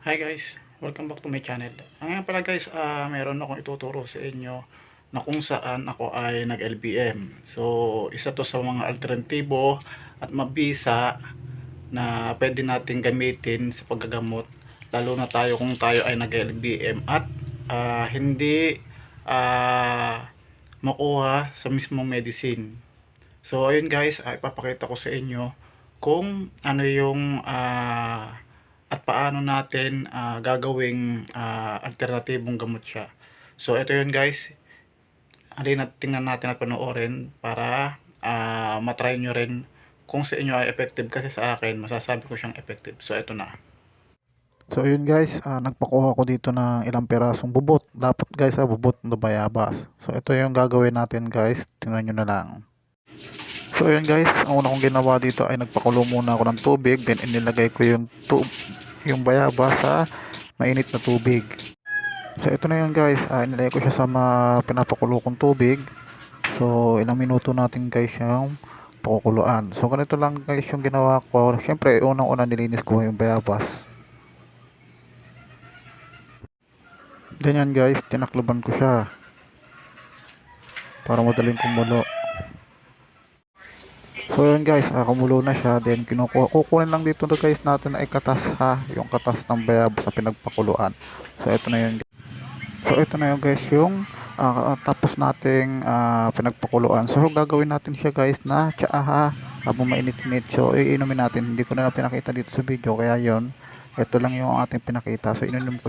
Hi guys, welcome back to my channel. Ngayon pala guys, ah meron akong ituturo sa inyo na kung saan ako ay nag-LBM. So, isa to sa mga alternatibo at mabisa na pwede natin gamitin sa paggagamot lalo na tayo kung tayo ay nag-LBM at ah, hindi ah, makuha sa mismong medicine. So, ayun guys, ay ipapakita ko sa inyo kung ano yung ah, at paano natin ah, gagawing ah, alternatibong gamot siya. So, ito yun guys. Halina tingnan natin at panoorin para ah, matry nyo rin kung sa inyo ay effective kasi sa akin masasabi ko siyang effective. So, ito na. So ayun guys, ah, nagpakuha ko dito ng ilang pirasong bubot. Dapat guys, ah, bubot na bayabas. So ito yung gagawin natin guys. Tingnan nyo na lang. So ayun guys, ang una kong ginawa dito ay nagpakulo muna ako ng tubig. Then inilagay ko yung, yung bayabas sa mainit na tubig. So ito na yun guys, ah, inilagay ko siya sa ma pinapakulo kong tubig. So ilang minuto natin guys yung pakukuluan. So ganito lang guys yung ginawa ko. Siyempre unang-una nilinis ko yung bayabas. Ganyan guys, tinakloban ko siya. Para madaling kumulo. So yun guys, ah, kumulo na siya. Then kinukuha, kukunin lang dito guys natin ay katas ha. Yung katas ng bayab sa pinagpakuluan. So ito na yun. So ito na yun guys yung ah, tapos nating ah, pinagpakuluan. So gagawin natin siya guys na tsaa habang mainit-init. So iinumin natin. Hindi ko na pinakita dito sa video. Kaya yon ito lang yung ating pinakita. So ininom ko siya.